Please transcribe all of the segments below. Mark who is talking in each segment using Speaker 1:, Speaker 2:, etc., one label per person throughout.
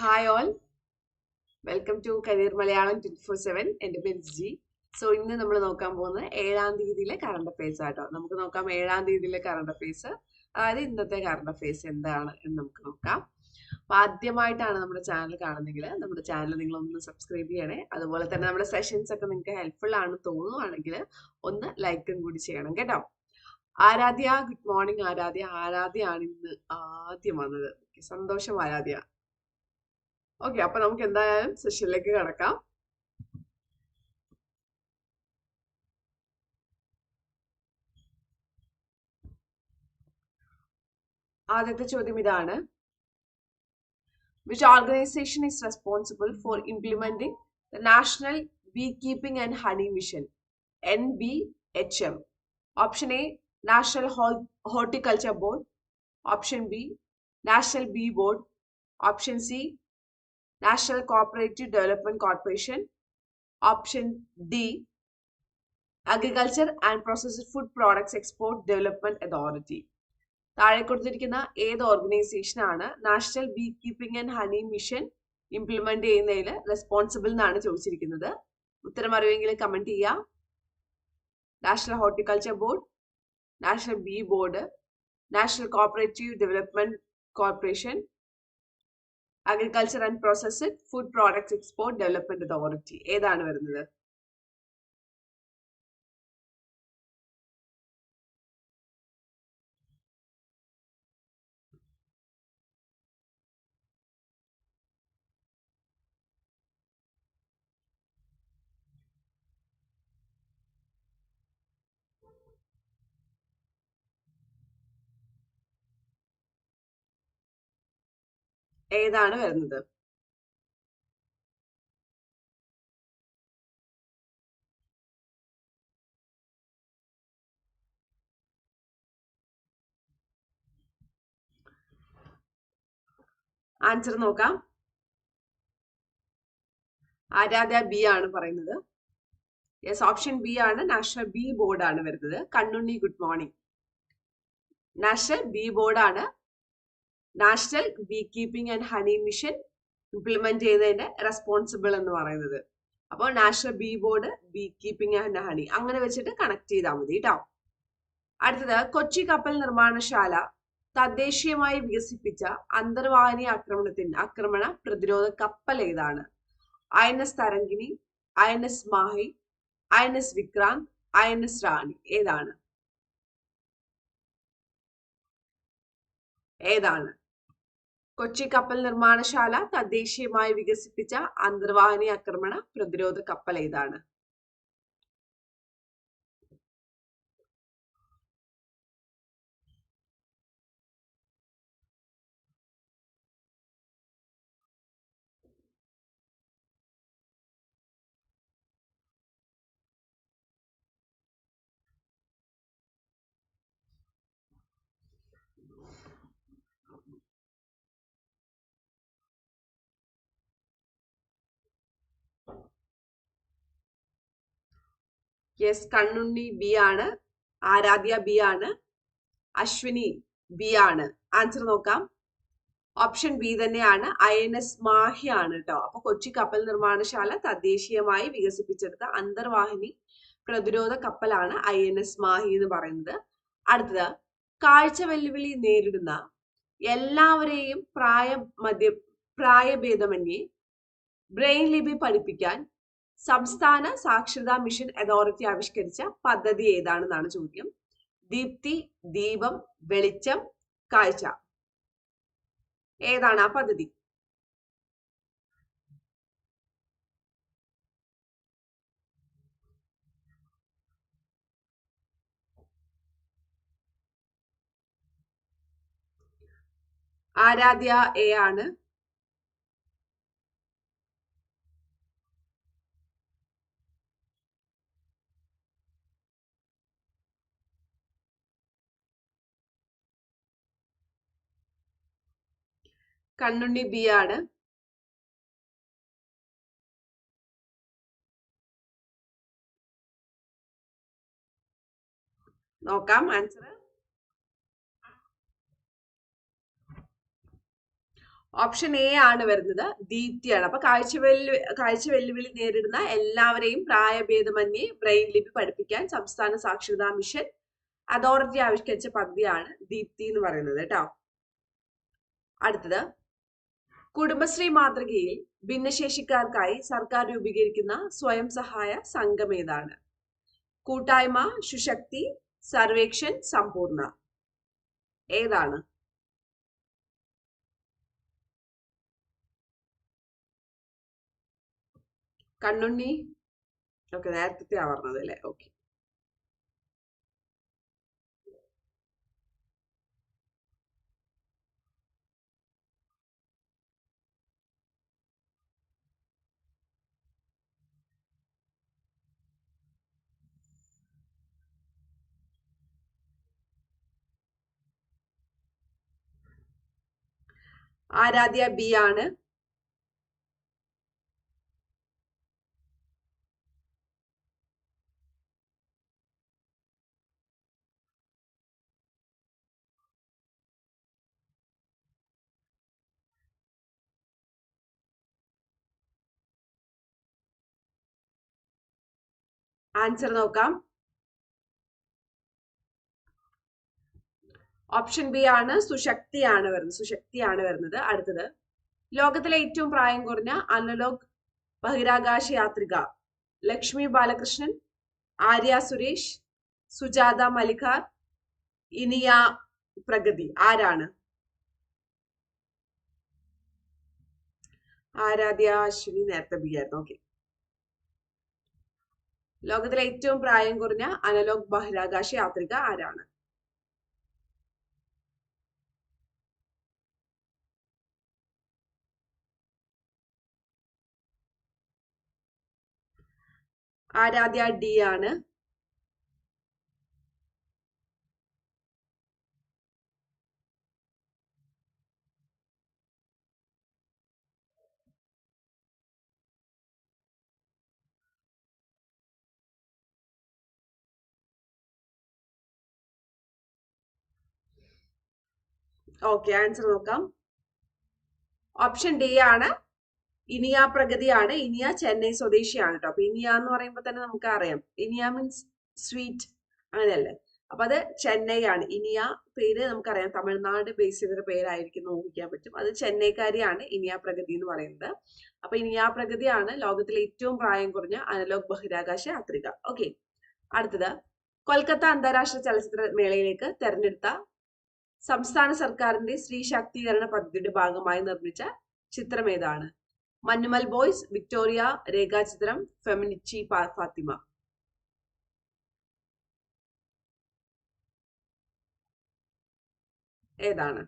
Speaker 1: Hi all welcome to career Malayalam twenty four seven എന്റെ പേര് G. So ഇന്ന് നമ്മൾ നോക്കാൻ പോകുന്നത് ഏഴാം തീയതിയിലെ കറണ്ട് അഫയേഴ്സ് ആട്ടോ നമുക്ക് നോക്കാം ഏഴാം തീയതിയിലെ കറണ്ട് അഫയേഴ്സ് അതായത് ഇന്നത്തെ കറണ്ട് അഫയേഴ്സ് എന്താണ് എന്ന് നമുക്ക് നോക്കാം. അപ്പൊ ആദ്യമായിട്ടാണ് നമ്മുടെ ചാനൽ കാണുന്നെങ്കിൽ നമ്മുടെ ചാനൽ നിങ്ങൾ ഒന്ന് സബ്സ്ക്രൈബ് ചെയ്യണേ. അതുപോലെ തന്നെ നമ്മുടെ സെഷൻസ് ഒക്കെ നിങ്ങൾക്ക് ഹെൽപ്ഫുൾ ആണ് തോന്നുവാണെങ്കിൽ ഒന്ന് ലൈക്കും കൂടി ചെയ്യണം കേട്ടോ. Aradhya good morning Aradhya. Aaradhya ആണ് ഇന്ന് ആദ്യം വന്നത്. സന്തോഷം ആരാധ്യ. ഓക്കെ അപ്പൊ നമുക്ക് എന്തായാലും സെഷനിലേക്ക് കടക്കാം. ആദ്യത്തെ ചോദ്യം ഇതാണ്. Which organisation is responsible for implementing the national bee keeping and honey mission N B H M option A national horticulture board option B national bee board option C national Cooperative Development Corporation. Option D, Agriculture and Processed Food Products Export Development Authority. താഴെ കൊടുത്തിരിക്കുന്ന ഏത് organisation ആണ് national bee keeping and honey mission implement ചെയ്യുന്നതിൽ responsible എന്നാണ് ചോദിച്ചിരിക്കുന്നത് ഉത്തരം അറിവെങ്കിൽ comment ചെയ്യാം national horticulture board national bee board national cooperative development corporation agriculture and processed food products export development authority ഏതാണ് വരുന്നത്? ഏതാണ് വരുന്നത്? ആൻസർ നോക്കാം. ആരാധ്യ ബി ആണ് പറയുന്നത്. യെസ് ഓപ്ഷൻ ബി ആണ്. നാഷണൽ ബി ബോർഡ് ആണ് വരുന്നത്. Kannunni good morning. National bee board ആണ് national bee keeping and honey mission implement ചെയ്തതിന്റെ റെസ്പോൺസിബിൾ എന്ന് പറയുന്നത്. അപ്പോൾ national bee board bee keeping and honey അങ്ങനെ വെച്ചിട്ട് കണക്ട് ചെയ്താൽ മതി കേട്ടോ അടുത്തത് കൊച്ചി കപ്പൽ നിർമ്മാണശാല തദ്ദേശീയമായി വികസിപ്പിച്ച അന്തർവാഹിനി ആക്രമണത്തിന് ആക്രമണ പ്രതിരോധ കപ്പൽ ഏതാണ്? I N S Tarangini I N S Mahi I N S Vikrant I N S Rani ഏതാണ്? ഏതാണ്? കൊച്ചി കപ്പൽ നിർമ്മാണശാല തദ്ദേശീയമായി വികസിപ്പിച്ച അന്തർവാഹിനി ആക്രമണ പ്രതിരോധ കപ്പൽ ഏതാണ്? യെസ് കണ്ണുണ്ണി ബി ആണ്. ആരാധ്യ ബി ആണ്. അശ്വിനി ബി ആണ്. ആൻസർ നോക്കാം. ഓപ്ഷൻ ബി തന്നെയാണ്. ഐ എൻ എസ് മാഹി ആണ് കേട്ടോ അപ്പൊ കൊച്ചി കപ്പൽ നിർമ്മാണശാല തദ്ദേശീയമായി വികസിപ്പിച്ചെടുത്ത അന്തർവാഹിനി പ്രതിരോധ കപ്പലാണ് ഐ എൻ എസ് മാഹി എന്ന് പറയുന്നത്. അടുത്തത് കാഴ്ച വെല്ലുവിളി നേരിടുന്ന എല്ലാവരെയും പ്രായ മധ്യ പ്രായഭേദമന്യേ ബ്രെയിൻ ലിപി പഠിപ്പിക്കാൻ സംസ്ഥാന സാക്ഷരതാ മിഷൻ അതോറിറ്റി ആവിഷ്കരിച്ച പദ്ധതി ഏതാണെന്നാണ് ചോദ്യം. ദീപ്തി ദീപം വെളിച്ചം കാഴ്ച. ഏതാണ് ആ പദ്ധതി? ആരാധ്യ എ ആണ്. കണ്ണുണ്ണി ബി ആണ്. നോക്കാം ആൻസർ ഓപ്ഷൻ എ ആണ് വരുന്നത് ദീപ്തിയാണ്. അപ്പൊ കാഴ്ച വെല്ലു കാഴ്ച വെല്ലുവിളി നേരിടുന്ന എല്ലാവരെയും പ്രായഭേദമന്യേ ബ്രെയിൻ ലിപി പഠിപ്പിക്കാൻ സംസ്ഥാന സാക്ഷരതാ മിഷൻ അതോറിറ്റി ആവിഷ്കരിച്ച പദ്ധതിയാണ് ദീപ്തി എന്ന് പറയുന്നത് കേട്ടോ. അടുത്തത്. കുടുംബശ്രീ മാതൃകയിൽ ഭിന്നശേഷിക്കാർക്കായി സർക്കാർ രൂപീകരിക്കുന്ന സ്വയം സഹായ സംഘം ഏതാണ്? കൂട്ടായ്മ സുശക്തി സർവേക്ഷൻ സമ്പൂർണ ഏതാണ്? കണ്ണുണ്ണി. ഓക്കെ നേരത്തെ പറഞ്ഞത് അല്ലേ? ഓക്കെ. ആരാധ്യ ബി ആണ്. ആൻസർ നോക്കാം. ഓപ്ഷൻ ബി ആണ് സുശക്തിയാണ് വരുന്നത് സുശക്തിയാണ് വരുന്നത്. അടുത്തത്. ലോകത്തിലെ ഏറ്റവും പ്രായം കുറഞ്ഞ അനലോഗ് ബഹിരാകാശ യാത്രിക ലക്ഷ്മി ബാലകൃഷ്ണൻ ആര്യ സുരേഷ് സുജാത മലിക്കാർ ഇനിയ പ്രഗതി. ആരാണ്? ആരാധ്യ അശ്വിനി നേരത്തെ ബി ആയിരുന്നു. ഓക്കെ ലോകത്തിലെ ഏറ്റവും പ്രായം കുറഞ്ഞ അനലോഗ് ബഹിരാകാശ യാത്രിക ആരാണ്? ആരാധ്യ ഡി ആണ്. ഓക്കെ ആൻസർ നോക്കാം. ഓപ്ഷൻ ഡി ആണ്. ഇനിയ പ്രഗതിയാണ് ഇനിയ ചെന്നൈ സ്വദേശിയാണ് കേട്ടോ അപ്പൊ ഇനിയ എന്ന് പറയുമ്പോൾ തന്നെ നമുക്ക് അറിയാം. ഇനിയ മീൻസ് സ്വീറ്റ് അങ്ങനെയല്ലേ? അപ്പൊ അത് ചെന്നൈ ആണ് ഇനിയ പേര് നമുക്കറിയാം. തമിഴ്നാട് ബേസ് ചെയ്തൊരു പേരായിരിക്കും ഊഹിക്കാൻ പറ്റും. അത് ചെന്നൈക്കാരിയാണ് ഇനിയ പ്രഗതി എന്ന് പറയുന്നത്. അപ്പൊ ഇനിയ പ്രഗതിയാണ് ലോകത്തിലെ ഏറ്റവും പ്രായം കുറഞ്ഞ അനലോക് ബഹിരാകാശ യാത്രിക. ഓക്കെ അടുത്തത്. കൊൽക്കത്ത അന്താരാഷ്ട്ര ചലച്ചിത്ര മേളയിലേക്ക് തെരഞ്ഞെടുത്ത സംസ്ഥാന സർക്കാരിന്റെ സ്ത്രീ ശാക്തീകരണ പദ്ധതിയുടെ ഭാഗമായി നിർമ്മിച്ച ചിത്രം ഏതാണ്? മഞ്ഞുമൽ ബോയ്സ് വിക്ടോറിയ രേഖാചിത്രം ഫെമിനിച്ചി ഫാത്തിമ. ഏതാണ്?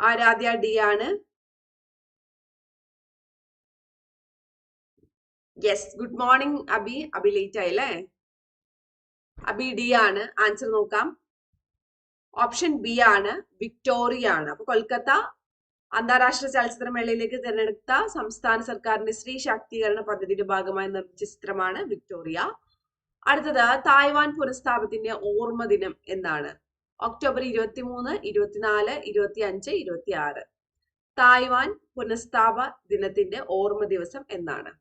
Speaker 1: ആരാധ്യ ഡി ആണ്. Yes good morning Abi. Abi late ആയില്ലേ അബി ഡി ആണ്. ആൻസർ നോക്കാം. ഓപ്ഷൻ ബി ആണ്. വിക്ടോറിയ ആണ്. അപ്പൊ കൊൽക്കത്ത അന്താരാഷ്ട്ര ചലച്ചിത്രമേളയിലേക്ക് തിരഞ്ഞെടുത്ത സംസ്ഥാന സർക്കാരിന്റെ സ്ത്രീ ശാക്തീകരണ പദ്ധതിയുടെ ഭാഗമായി നിർമ്മിച്ച ചിത്രമാണ് വിക്ടോറിയ അടുത്തത് തായ്വാൻ പുനഃസ്ഥാപത്തിന്റെ ഓർമ്മ ദിനം എന്നാണ് ഒക്ടോബർ ഇരുപത്തി മൂന്ന് ഇരുപത്തിനാല് ഇരുപത്തി അഞ്ച് ഇരുപത്തി ആറ് തായ്വാൻ പുനഃസ്ഥാപ ദിനത്തിന്റെ ഓർമ്മ ദിവസം എന്നാണ്.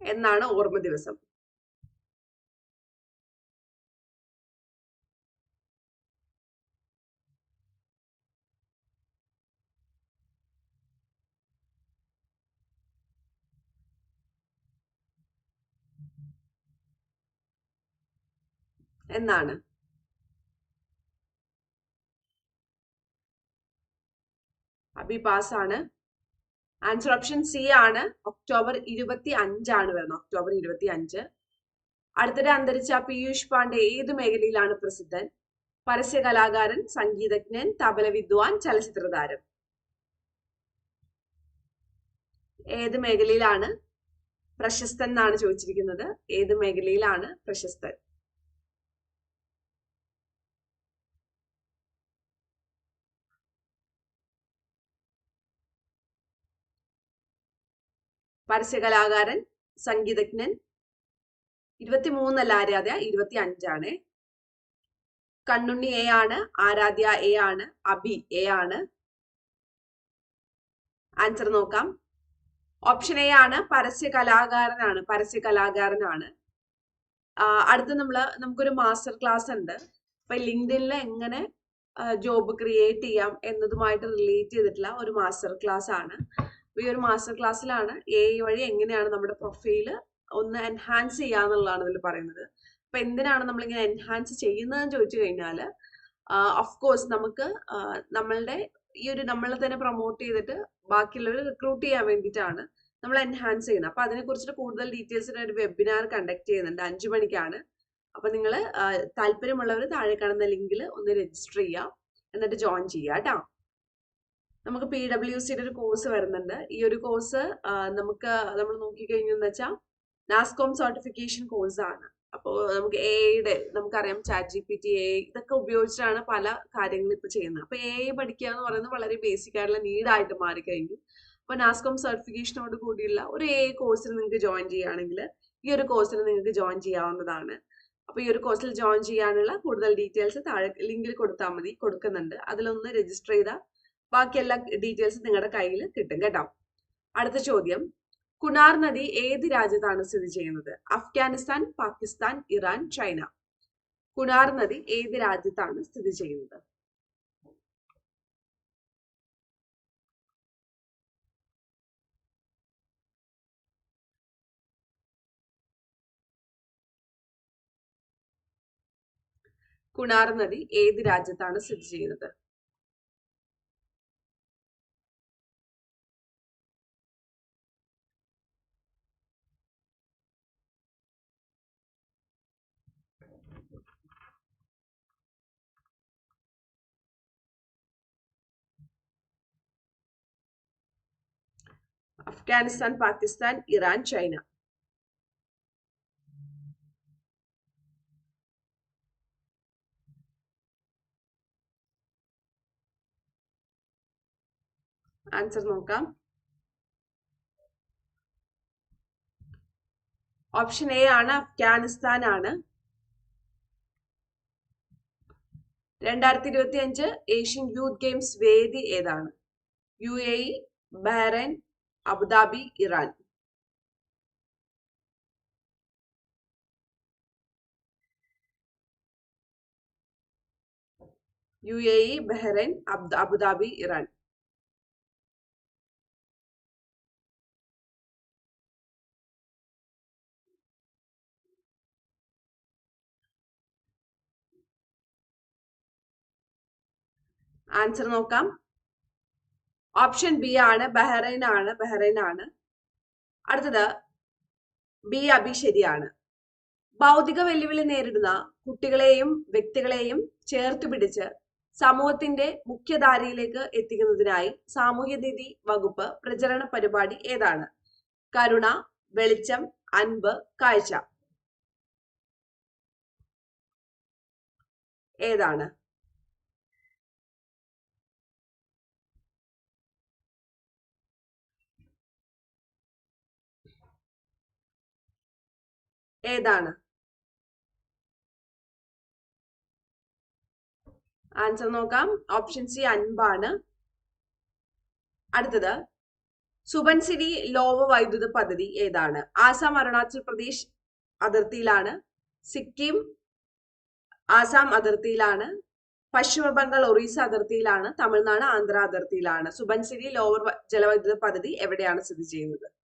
Speaker 1: എന്നാണ് ഓർമ്മ ദിവസം. എന്നാണ്? അബി ആണ്. ആൻസർ ഓപ്ഷൻ സി ആണ്. ഒക്ടോബർ ഇരുപത്തി അഞ്ചാണ് വരുന്നത്. ഒക്ടോബർ ഇരുപത്തി അഞ്ച് അടുത്തിടെ അന്തരിച്ച പീയൂഷ് പാണ്ഡെ ഏത് മേഖലയിലാണ് പ്രസിദ്ധൻ? പരസ്യ കലാകാരൻ സംഗീതജ്ഞൻ തബല വിദ്വാൻ ചലച്ചിത്ര താരം ഏത് മേഖലയിലാണ് പ്രശസ്തൻ എന്നാണ് ചോദിച്ചിരിക്കുന്നത്? ഏത് മേഖലയിലാണ് പ്രശസ്തൻ? പരസ്യ കലാകാരൻ സംഗീതജ്ഞൻ ഇരുപത്തി മൂന്നല്ല ആരാധ്യ ഇരുപത്തി അഞ്ചാണ് കണ്ണുണ്ണി എ ആണ് ആരാധ്യ എ ആണ് അബി എ ആണ്. ആൻസർ നോക്കാം. ഓപ്ഷൻ എ ആണ് പരസ്യ കലാകാരനാണ് പരസ്യ കലാകാരനാണ് അടുത്ത് നമ്മൾ നമുക്കൊരു മാസ്റ്റർ ക്ലാസ് ഉണ്ട്. അപ്പൊ ലിങ്ക്ഡിനിൽ എങ്ങനെ ജോബ് ക്രിയേറ്റ് ചെയ്യാം എന്നതുമായിട്ട് റിലേറ്റ് ചെയ്തിട്ടുള്ള ഒരു മാസ്റ്റർ ക്ലാസ് ആണ്. ഈ ഒരു മാസ്റ്റർ ക്ലാസ്സിലാണ് എ വഴി എങ്ങനെയാണ് നമ്മുടെ പ്രൊഫൈൽ ഒന്ന് എൻഹാൻസ് ചെയ്യാന്നുള്ളതാണ് ഇതിൽ പറയുന്നത്. അപ്പൊ എന്തിനാണ് നമ്മളിങ്ങനെ എൻഹാൻസ് ചെയ്യുന്നതെന്ന് ചോദിച്ചു കഴിഞ്ഞാൽ ഓഫ് കോഴ്സ് നമുക്ക് നമ്മളുടെ ഈ ഒരു നമ്മളെ തന്നെ പ്രൊമോട്ട് ചെയ്തിട്ട് ബാക്കിയുള്ളവർ റിക്രൂട്ട് ചെയ്യാൻ വേണ്ടിയിട്ടാണ് നമ്മൾ എൻഹാൻസ് ചെയ്യുന്നത്. അപ്പൊ അതിനെ കുറിച്ചിട്ട് കൂടുതൽ ഡീറ്റെയിൽസിന് ഒരു വെബിനാർ കണ്ടക്ട് ചെയ്യുന്നുണ്ട്. അഞ്ചു മണിക്കാണ്. അപ്പൊ നിങ്ങൾ താല്പര്യമുള്ളവർ താഴെ കാണുന്ന ലിങ്കിൽ ഒന്ന് രജിസ്റ്റർ ചെയ്യാം. എന്നിട്ട് ജോയിൻ ചെയ്യുക കേട്ടോ നമുക്ക് പി ഡബ്ല്യു സിയുടെ ഒരു കോഴ്സ് വരുന്നുണ്ട്. ഈ ഒരു കോഴ്സ് നമുക്ക് നമ്മൾ നോക്കിക്കഴിഞ്ഞെന്ന് വെച്ചാൽ നാസ്കോം സർട്ടിഫിക്കേഷൻ കോഴ്സ് ആണ്. അപ്പോൾ നമുക്ക് എയുടെ നമുക്കറിയാം chat G P T A ഇതൊക്കെ ഉപയോഗിച്ചിട്ടാണ് പല കാര്യങ്ങളും ഇപ്പൊ ചെയ്യുന്നത്. അപ്പോൾ എ പഠിക്കുക എന്ന് പറയുന്നത് വളരെ ബേസിക് ആയിട്ടുള്ള നീഡായിട്ട് മാറിക്കഴിഞ്ഞു. അപ്പോൾ നാസ്കോം സർട്ടിഫിക്കേഷനോട് കൂടിയുള്ള ഒരു എ കോഴ്സിൽ നിങ്ങൾക്ക് ജോയിൻ ചെയ്യുകയാണെങ്കിൽ ഈ ഒരു കോഴ്സിൽ നിങ്ങൾക്ക് ജോയിൻ ചെയ്യാവുന്നതാണ്. അപ്പോൾ ഈ ഒരു കോഴ്സിൽ ജോയിൻ ചെയ്യാനുള്ള കൂടുതൽ ഡീറ്റെയിൽസ് താഴെ ലിങ്കിൽ കൊടുത്താൽ മതി കൊടുക്കുന്നുണ്ട്. അതിലൊന്ന് രജിസ്റ്റർ ചെയ്താൽ ബാക്കി എല്ലാ ഡീറ്റെയിൽസും നിങ്ങളുടെ കയ്യിൽ കിട്ടും കേട്ടോ. അടുത്ത ചോദ്യം. കുണാർ നദി ഏത് രാജ്യത്താണ് സ്ഥിതി ചെയ്യുന്നത്? Afghanistan Pakistan Iran China. കുണാർ നദി ഏത് രാജ്യത്താണ് സ്ഥിതി ചെയ്യുന്നത്? കുണാർ നദി ഏത് രാജ്യത്താണ് സ്ഥിതി ചെയ്യുന്നത്? Afghanistan Pakistan Iran China. Answer നോക്കാം. ഓപ്ഷൻ എ ആണ് അഫ്ഗാനിസ്ഥാൻ ആണ്. രണ്ടായിരത്തി ഇരുപത്തി അഞ്ച് ഏഷ്യൻ യൂത്ത് ഗെയിംസ് വേദി ഏതാണ്? U A E Bahrain Abu Dhabi Iran U A E Bahrain Abu Dhabi Iran answer നോക്കാം ഓപ്ഷൻ ബി ആണ് ബഹ്റൈൻ ആണ് ബഹ്റൈൻ ആണ്. അടുത്തത് ബി അബി ശരിയാണ് ഭൗതിക വെല്ലുവിളി നേരിടുന്ന കുട്ടികളെയും വ്യക്തികളെയും ചേർത്ത് പിടിച്ച് സമൂഹത്തിന്റെ മുഖ്യധാരയിലേക്ക് എത്തിക്കുന്നതിനായി സാമൂഹ്യനീതി വകുപ്പ് പ്രചരണ പരിപാടി ഏതാണ്? കരുണ വെളിച്ചം അൻപ് കാഴ്ച. ഏതാണ്? ഏതാണ്? ആൻസർ നോക്കാം. ഓപ്ഷൻ സി അൻപാണ്. അടുത്തത്. സുബൻസിരി ലോവ വൈദ്യുത പദ്ധതി ഏതാണ്? ആസാം അരുണാചൽ പ്രദേശ് അതിർത്തിയിലാണ്. സിക്കിം ആസാം അതിർത്തിയിലാണ്. പശ്ചിമ ബംഗാൾ ഒറീസ അതിർത്തിയിലാണ്. തമിഴ്നാട് ആന്ധ്ര അതിർത്തിയിലാണ്. സുബൻസിരി ലോവർ ജലവൈദ്യുത പദ്ധതി എവിടെയാണ് സ്ഥിതി ചെയ്യുന്നത്?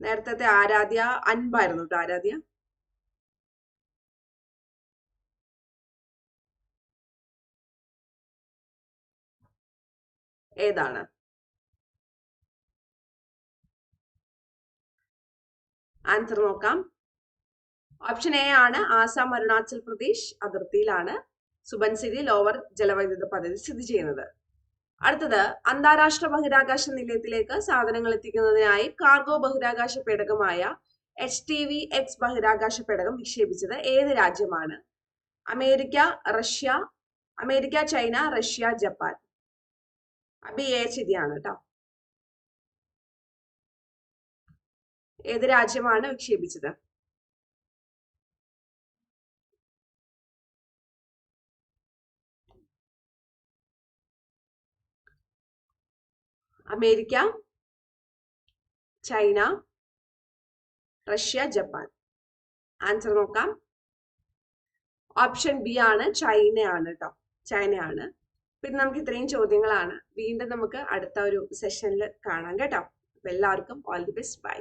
Speaker 1: നേരത്തെ ആരാധ്യ അൻപായിരുന്നു ആരാധ്യ? ഏതാണ്? ആൻസർ നോക്കാം. ഓപ്ഷൻ എ ആണ് ആസാം അരുണാചൽ പ്രദേശ് അതിർത്തിയിലാണ് സുബൻസിരി ലോവർ ജലവൈദ്യുത പദ്ധതി സ്ഥിതി ചെയ്യുന്നത്. അടുത്തത് അന്താരാഷ്ട്ര ബഹിരാകാശ നിലയത്തിലേക്ക് സാധനങ്ങൾ എത്തിക്കുന്നതിനായി കാർഗോ ബഹിരാകാശ പേടകമായ എച്ച് ടി വി എക്സ് ബഹിരാകാശ പേടകം വിക്ഷേപിച്ചത് ഏത് രാജ്യമാണ്? America Russia America China Russia Japan. B A ശരിയാണ് കേട്ടോ ഏത് രാജ്യമാണ് വിക്ഷേപിച്ചത്? America China Russia Japan. Answer നോക്കാം. ഓപ്ഷൻ ബി ആണ് ചൈനയാണ് കേട്ടോ ചൈനയാണ്. പിന്നെ നമുക്ക് ഇത്രയും ചോദ്യങ്ങളാണ്. വീണ്ടും നമുക്ക് അടുത്ത ഒരു സെഷനിൽ കാണാം കേട്ടോ. അപ്പൊ എല്ലാവർക്കും ഓൾ ദി ബെസ്റ്റ് ബൈ